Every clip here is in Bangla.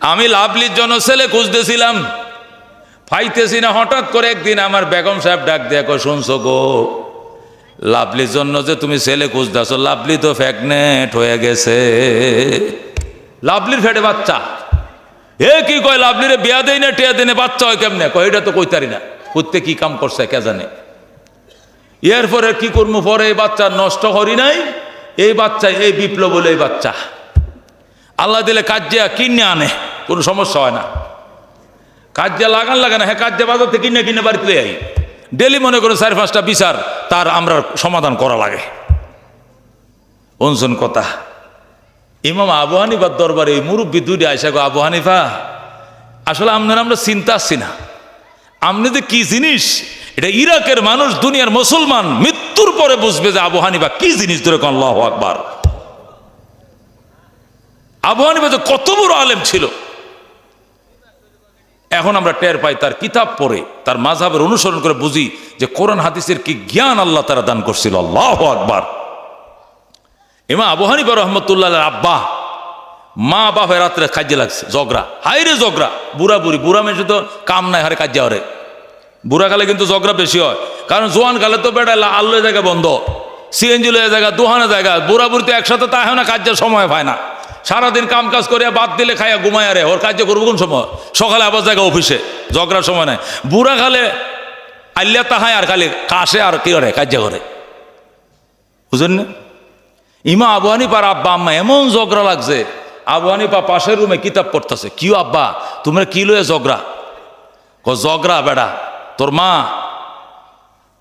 আমি লাভলির জন্য ছেলে খুঁজতেছিলাম। ফাইতেছি না, হঠাৎ করে একদিন আমার বেগম সাহেব ডাক দেখো শুনছো গো, লাভলির জন্য যে তুমি ছেলে খুঁজতেছো, লাভলি তো ফ্যাগনেট হয়ে গেছে। লাভলির ফেটে বাচ্চা। এ কি কয়, লাভলিরে বিয়া দেই না, টিয়া দিনে বাচ্চা হয় কেমনে? কয়, এটা তো কইতারি না। করতে কি কাম করছে, কে জানে? এরপরে কি করব পরে এই বাচ্চা নষ্ট করি নাই, এই বাচ্চা এই বিপ্লব বলে এই বাচ্চা। আল্লাহ দিলে কাজ্যা কিনে আনে। কোনো সমস্যা হয় না। কাজ্যা লাগান লাগে না হ্যাঁ কাজ্যা বাজার থেকে কিনে কিনে বাড়িতে আই। ডেলি মনে করে চার পাঁচটা বিচার, তার আমরা সমাধান করা লাগে। অনশন কথা। ইমাম আবু হানিফার দরবারে এই মুরব্বী দুইটা আইসা গো, আবু হানিফা, আসলে আপনার আমরা চিন্তা আসছি না। আপনি যে কি জিনিস, এটা ইরাকের মানুষ, দুনিয়ার মুসলমান, মৃত্যুর পরে বুঝবে যে আবু হানিফা কি জিনিস ধরে আল্লাহ আকবার। আবু হানিফা কত বড় আলেম ছিল। এখন আমরা টের পাই তার কিতাব পড়ে, তার মাঝাবের অনুসরণ করে বুঝি যে কোরআন হাদিসের কি জ্ঞান আল্লাহ তারা দান করছিল। আল্লাহ আকবার। এমা আবু হানিফা রহমতুল্লাহ আব্বা, মা বাপে রাত্রে কাজে লাগছে জগরা হাই রে জগরা বুড়া বুড়ি, বুড়া মেশে তো কাম নাই, হারে কাজে হরে বুড়া কালে কিন্তু জগরা বেশি হয়। কারণ জোয়ান কালে তো বেটা আল্লো জায়গা বন্ধ। সিএনজি জায়গা দোহানে জায়গা। বুড়া বুড়ি তো একসাথে তা হয় না কাজের সময় পায় না। সারাদিন কাম কাজ করিয়া বাদ দিলে খাইয়া ঘুমায় আরে ওর কার্য করব কোন সময়? সকালে আবার জায়গা অফিসে। জগরার সময় নাই। বুড়া খালে আল্লিয়া তাহায় আর খালি কাশে আর কি করে? কার্য করে। বুঝলেন না? ইমা আবু হানিপার আব্বা আম্মা এমন ঝগড়া লাগছে। আবু হানিপা পাশের রুমে কিতাব পড়তেছে। কিউ আব্বা, তোমরা কি লয়ে ঝগড়া? ক ঝগড়া বেড়া, তোর মা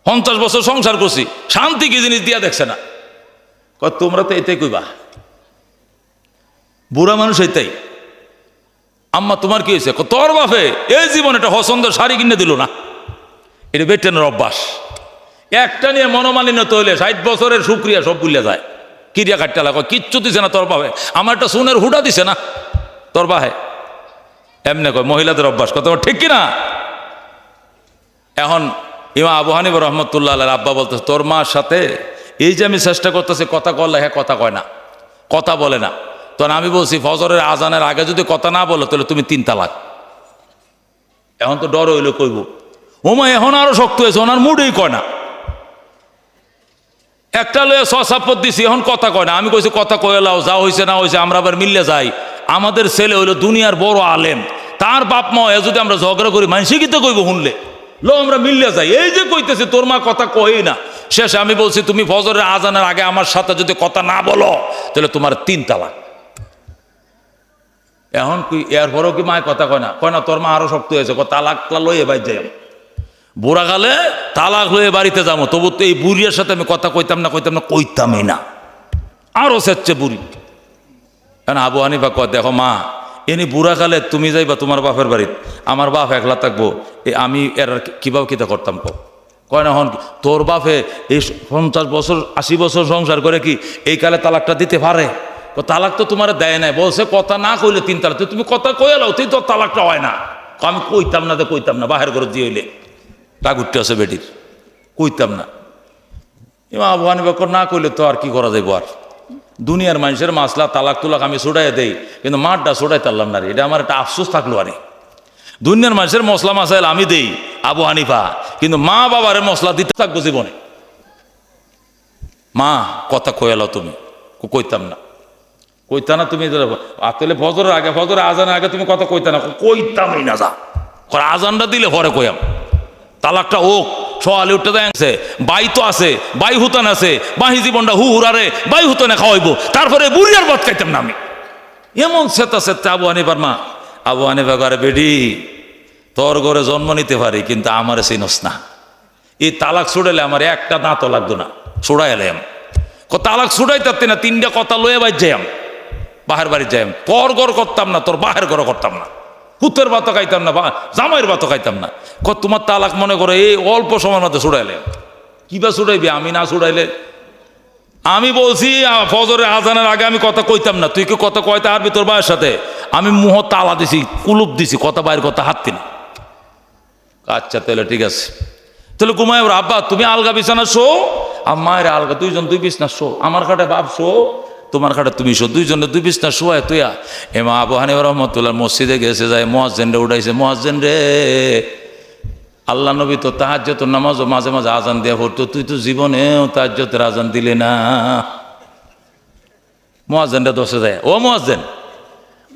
পঞ্চাশ বছর সংসার করছি। শান্তি কি জিনিস দিয়া দেখছে না? তোমরা তো এটাই কইবা? বুড়া মানুষ এইটাই আম্মা, তোমার কি হয়েছে? তোর বাপে এই জীবন একটা হসন্দের শাড়ি কিনে দিল না। এটা বেটেনের অভ্যাস। একটা নিয়ে মনোমালিন্য তৈলে ষাট বছরের সুক্রিয়া সব ভুলে যায়। কিরিয়া কাটতে লাগো কিচ্ছু দিছে না তোর বাপে। আমার একটা সুনের হুডা দিছে না। তোর বাহে এমনি কয়, মহিলাদের অভ্যাস। কত ঠিক কিনা? এখন ইমা আবু হানিব রহমতুল্লাহ আব্বা বলতে তোর মার সাথে এই যে আমি চেষ্টা করতেছি, কথা করলে হ্যাঁ কথা কয় না। কথা বলে না। তখন আমি বলছি, ফজরের আজানের আগে যদি কথা না বলো, তাহলে তুমি তিন তালাক। এখন তো ডর হইল কইব। ওমা এখন আরও শক্ত হয়েছে, ওনার মুডেই কয় না। একটা লয়ে সাপত দিছি, এখন কথা কয় না। আমি কইছি, কথা কয়ে লাও, যা হয়েছে না হয়েছে আমরা আবার মিললে যাই। আমাদের ছেলে হইল দুনিয়ার বড় আলেম। তার বাপ মা হয়ে যদি আমরা ঝগড়া করি মানুষই কি তো কইব শুনলে। লো, আমরা মিললে যাই। এই যে কইতেছে, তোর মা কথা কই না। শেষে আমি বলছি, তুমি ফজরের আজানের আগে আমার সাথে যদি কথা না বলো, তাহলে তোমার তিন তালাক। এখন কি, এরপরেও কি মায়ের কথা কয় না? কয় না, তোর মা আরও শক্ত হয়েছে ক তালাকটা লইয়ে বাই যাই বুড়া গালে তালাক হয়ে বাড়িতে যাব। তবু তো এই বুড়িয়ার সাথে আমি কথা কইতাম না কইতাম না, কইতামই না। আরও সেচ্ছে বুড়ি। কারণ আবু হানিফা কয়, দেখো মা, এনি বুড়া কালে তুমি যাইবা তোমার বাপের বাড়িতে, আমার বাপ একলা থাকব, এ আমি এর কীভাবে কিতা করতাম কো কয় না, হন তোর বাপে এই পঞ্চাশ বছর, আশি বছর সংসার করে কি এই কালে তালাকটা দিতে পারে? তালাক তো তোমার দেয় নাই। বলছে, কথা না কইলে তিন তালাক। তুমি কথা কয়ে লাও তুই তোর তালাকটা হয় না। আমি কইতাম না তো কইতাম না, বাহের ঘরে দিয়ে হইলে। টাগুরটি আছে বেটির। কইতাম না। এমা আবু হানিফা না কইলে তো আর কি করা যাইব আর? দুনিয়ার মানুষের মাসলা, তালাক তুলাক আমি ছুটাই দেই, কিন্তু মাঠটা ছুটাই তারলাম না রে। এটা আমার একটা আফসোস থাকল আরে। দুনিয়ার মানুষের মশলা মাসাইল আমি দেই, আবু হানিফা। কিন্তু মা বাবার মশলা দিতে থাকব জীবনে। মা, কথা কয়ালো তুমি। কইতাম না। কইতা না তুমি তাহলে ফজরের আগে ফজরের আজানের আগে তুমি কথা কইতা না। কইতামই না যা। আজানটা দিলে পরে কইয়াম। তালাকটা ওক সোয়ালি উঠতে দেয় বাই তো আছে, বাই হুতান আছে, বাহি জীবনটা হু হুরারে বাই হুতানে খাওয়াইবো। তারপরে বুড়িয়ার বাদ খাইতাম না আমি। এমন সেতা সেতা আবু আনিবার মা, আবু আনিবা ঘরে বেডি, তোর ঘরে জন্ম নিতে পারি, কিন্তু আমারে চিনস না। এই তালাক ছুড়াইলে আমার একটা দাঁতও লাগতো না। ছুড়াই এলাম তালাক ছুড়াই তাতে না, তিনটা কথা লয়ে বাই যাইম বাহের বাড়ি যাই তোর ঘর করতাম না তোর বাহের ঘর করতাম না। হুতের ভাতও খাইতাম না জামাইয়ের ভাতও খাইতাম না। ক তোমার তালাক মনে করে এই অল্প সময়ের মধ্যে ছুড়াইলে। কিবা ছুড়াইবি আমি না ছুড়াইলে? আমি বলছি আ, ফজরের আজানের আগে আমি কথা কইতাম না। তুই কি কথা কয়তে আরবি তোর ভাইয়ের সাথে? আমি মুহ তালা দিছি কুলুপ দিছি কথা বাইর কথা হাততি না। আচ্ছা তাহলে ঠিক আছে। তাহলে ঘুমায় আব্বা তুমি আলগা বিছানা শো আর মায়ের আলগা দুইজন দুই বিছনা শো আমার খাটে বাপ শো তোমার খাটে তুমি শো দুইজনে দুই বিছনা শোয়া তুইয়া। এমা আবু হানিফা রহমতুল্লাহ মসজিদে গেছে, যায় মহাজেন রে উঠাইছে মহাজেন রে আল্লাহ নবী তো তাহাজ্যত নামাজও মাঝে মাঝে আজান দেওয়া পড়তো তুই তো জীবনেও তাহাজ্যতের আজান দিলে না। মহাজেনটা দশে যায়, ও মহাজেন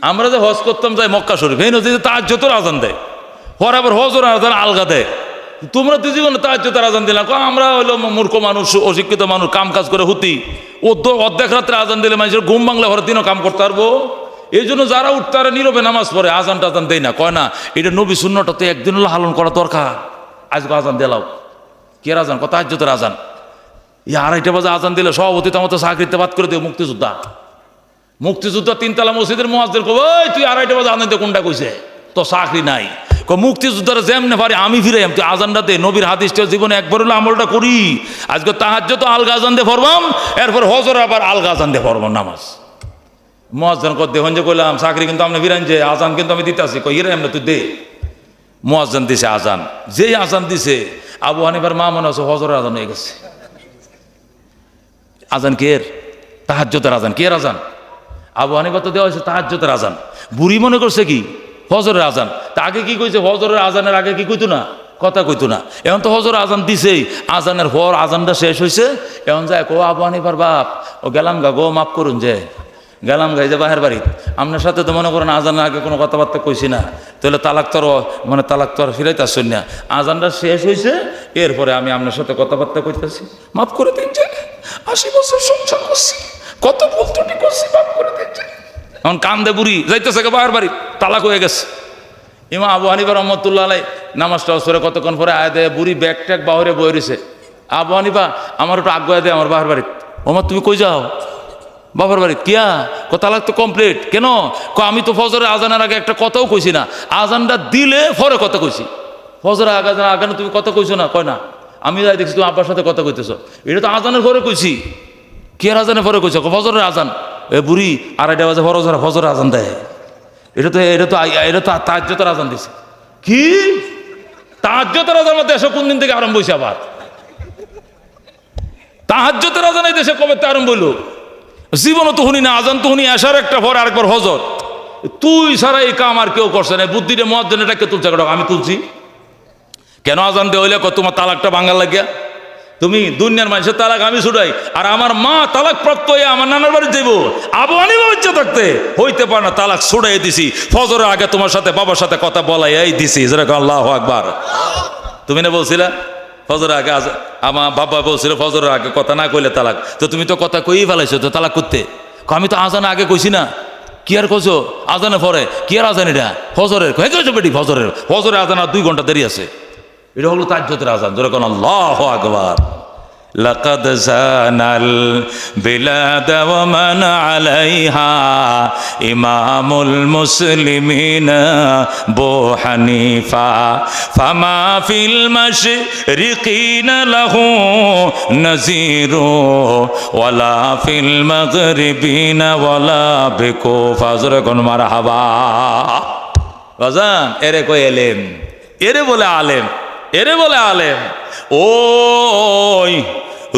আমরা যে হজ করতাম যাই মক্কা শরীফ, এই নদীতে তাহাজ্যতের আজান দেয় পরে আবার হজর আজান আলগা দেয় তোমরা তো জীবনে তাহাজ্যতের আজান দিলাম আমরা হইল মূর্খ মানুষ, অশিক্ষিত মানুষ কাম কাজ করে হুতি। অর্ধেক রাত্রে আজান দিলে মানুষের ঘুম বাংলা ঘরে দিনও কাম করতে পারব। এই জন্য যারা উঠতে পারে নীরবে নামাজ পড়ে, আজান টাজান দেয় না। কয় না, এটা নবী শূন্যটা তো একদিন হলো হালন করা দরকার। আজকে আজান দিলাও কে আজান? কত আজ্যতের আজান? এই আড়াইটা বাজে আজান দিলে সভাপতি তো আমার তো চাকরিতে বাদ করে দেবে মুক্তিযোদ্ধা। মুক্তিযোদ্ধা তিনতলা মসজিদের মহাজদের কব তুই আড়াইটা বাজে আজান দে, কোনটা কইছে? তো চাকরি নাই। মুক্তিযোদ্ধারা যেমনে পারি আমি ফিরে তুই আজানটা দে, নবীর হাদিসটা জীবনে একবার হলো আমলটা করি। আজকে তাহাজ্য তো আলগা আজান দে ফরবাম এরপর হজর আবার আলগা আজান দে ফরবাম নামাজ। মহাজন কর দেহন যে কইলাম, চাকরি কিন্তু আপনি ফিরান যে, আজান কিন্তু আমি দিতে আসি কই হিরে এমনি তুই দে। মহাজন দিছে আজান। যেই আজান দিছে, আবু হানিফার মা মনে আছে হজরের আজান হয়ে গেছে। আজান কের তাহাজ্যতের আজান। কের আজান? আবু হানিফা তো দেওয়া হয়েছে তাহাজ্যতের আজান। বুড়ি মনে করছে কি? হজরের আজান। তা আগে কি কইছে? হজরের আজানের আগে কি কইতো না? কথা কইতো না। এখন তো হজর আজান দিছেই। আজানের হর আজানটা শেষ হয়েছে এখন যায় কো আবু হানিফার বাপ, ও গেলাম গা, গো, মাফ করুন যে। গেলাম গাই যে বাহের বাড়ি। আপনার সাথে তো মনে করেন আজানের আগে কোনো কথাবার্তা কইছি না। তাহলে তালাক তর মানে তালাক তর ফিরাইতে আসছেন না। আজানটা শেষ হয়েছে এরপরে আমি আপনার সাথে কথাবার্তা কইতেছি। মাফ করে দিন যে। আশি বছর সংসার করছি। কত এখন কান্দে বুড়ি, যাইতেছে গে বাহের বাড়ি, তালাক হয়ে গেছে। ইমা আবু হানিফা রহমতুল্লাহ আলাই নামাজটা সরে কতক্ষণ পরে আয় দেয়, বুড়ি ব্যাগ ট্যাগ বাহরে বয়ে রয়েছে আবু হানিফা, আমার একটু আগ্রহ দেয় আমার বাহার বাড়ি ওমা তুমি কই যাও? বাবার বাড়ি কিয়া? ক তালাক তো কমপ্লিট কেন? ক আমি তো ফজরের আজানের আগে একটা কথাও কইছি না। আজানটা দিলে ফরে কথা কইছি। ফজরের আগে আগে তুমি কথা কইছো না? কয় না। আমি যাই দেখছি তুমি আব্বার সাথে কথা কইতেছো। এটা তো আজানের পরে কইছি। কে আজানের পরে কইছো? ফজরের আজান। এ বুড়ি আড়াইটা বাজে ফরজরা ফজরের আজান দেয়। এটা তো এটা তো এটা তো তাজ্যতের আজান দিছে। কি? তাজ্যতের আজান দেশে কোন দিন থেকে আরম্ভ হয়েছে আবার? তাহাজ্যতের আজান এই দেশে কবে আরম্ভ হইল? জীবনও তো শুনি না, আজান তো শুনি আসার একটা পর আরেকবার হজর তুই সারা এই কাম আর কেউ করছে না। বুদ্ধিটা মহাজন এটাকে তুলছে? আমি তুলছি। কেন আজান দিয়ে হইলে? তোমার তালাকটা বাঙ্গাল লাগিয়া? তুমি দুনিয়ার মানুষের তালাক আমি ছুটাই, আর আমার মা তালাক প্রাপ্ত হয়ে আমার নানার বাড়ি যাইব। আবু আনি বাচ্চা থাকতে, হইতে পারে না, তালাক ছুটাই দিছি। ফজরের আগে তোমার সাথে বাবার সাথে কথা বলাই দিছি, যেরকম আল্লাহ আকবার। তুমি না বলছিলা? ফজরের আগে আমার বাবা বলছিল ফজরের আগে কথা না কইলে তালাক। তো তুমি তো কথা কই ফেলাইছো, তো তালাক করতে। আমি তো আজান আগে কইছি না? কি আর কইছো? আজানে পরে, কি আর আজান এটা? ফজরের কে কইছো বেটি ফজরের? ফজরের আজান আর দুই ঘণ্টা দেরি আছে। এটা হলো তাজ্যতের আজান যেরকম আল্লাহ আকবার لقد زان البلاد ومن عليها إمام المسلمين بو حنيفة فما في المشرقين له نذير ولا في المغربين ولا بكوفة زركن مرحبا বাজান এরে কই এলেম এরে বলে আলেম এরে বলে আলেম ও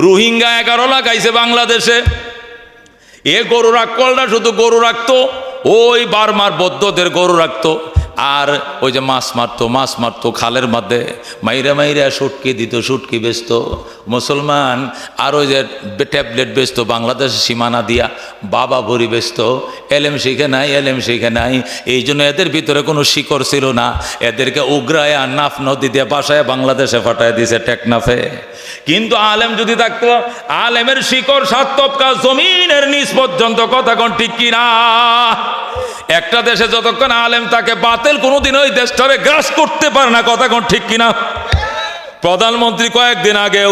রোহিঙ্গা এগারো লাখ আইছে বাংলাদেশে। এ গরু রাখ কলটা শুধু গরু রাখতো, ওই বারমার বৌদ্ধদের গরু রাখতো। আর ওই যে মাছ মারতো মাছ মারতো, খালের মধ্যে মাইরা মাইরা সুটকি দিত, সুটকি বেচত। মুসলমান আর ওই যে ট্যাবলেট বেচতো, বাংলাদেশের সীমানা দিয়া বাবা ভরি বেচত। এলেম শিখে নাই, এলেম শিখে নাই। এই জন্য এদের ভিতরে কোনো শিকড় ছিল না। এদেরকে উগ্রায় আর নাফ নদী দিয়ে বাসায় বাংলাদেশে ফাটায় দিছে টেকনাফে। কিন্তু আলেম যদি থাকতো, আলেমের শিকড় সাতপকা জমিনের নিচ পর্যন্ত, কথা কোন ঠিক কিনা? একটা দেশে যতক্ষণ আলেম তাকে বাতিল কোনোদিন ওই দেশটারে গ্রাস করতে পারে না, কথা কোন ঠিক কিনা? প্রধানমন্ত্রী কয়েকদিন আগেও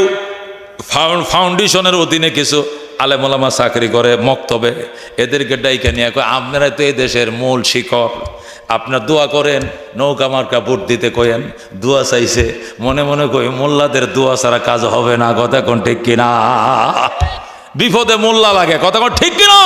ফাউন্ডেশনের অধীনে কিছু আলেমলামা চাকরি করে মক্তবে। এদেরকে ডাইকে নিয়ে কয়, আপনারাই তো এই দেশের মূল শিকড় আপনার দোয়া করেন, নৌকা মার্কা ভোট দিতে কয়েন দোয়া চাইছে। মনে মনে কই, মোল্লাদের দোয়া ছাড়া কাজ হবে না, কথা কোন ঠিক কিনা? বিপদে মোল্লা লাগে, কথা কোন ঠিক কিনা?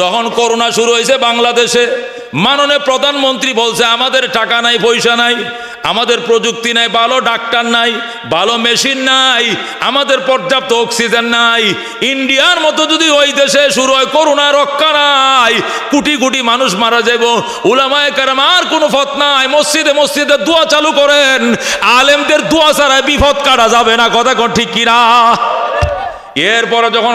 যখন করোনা শুরু হয়েছে বাংলাদেশে মাননীয় প্রধানমন্ত্রী বলছে, আমাদের টাকা নাই, পয়সা নাই, আমাদের প্রযুক্তি নাই, ভালো ডাক্তার নাই, ভালো মেশিন নাই, আমাদের পর্যাপ্ত অক্সিজেন নাই, ইন্ডিয়ার মতো যদি ওই দেশে শুরু হয়, করোনা রক্ষা নাই, কোটি কোটি মানুষ মারা যাব উলামায়ে কারাম আর কোনো ফত নাই, মসজিদে মসজিদে দোয়া চালু করেন, আলেমদের দোয়া ছাড়া বিপদ কাটা যাবে না। কথা কন ঠিক কিনা? এরপরে যখন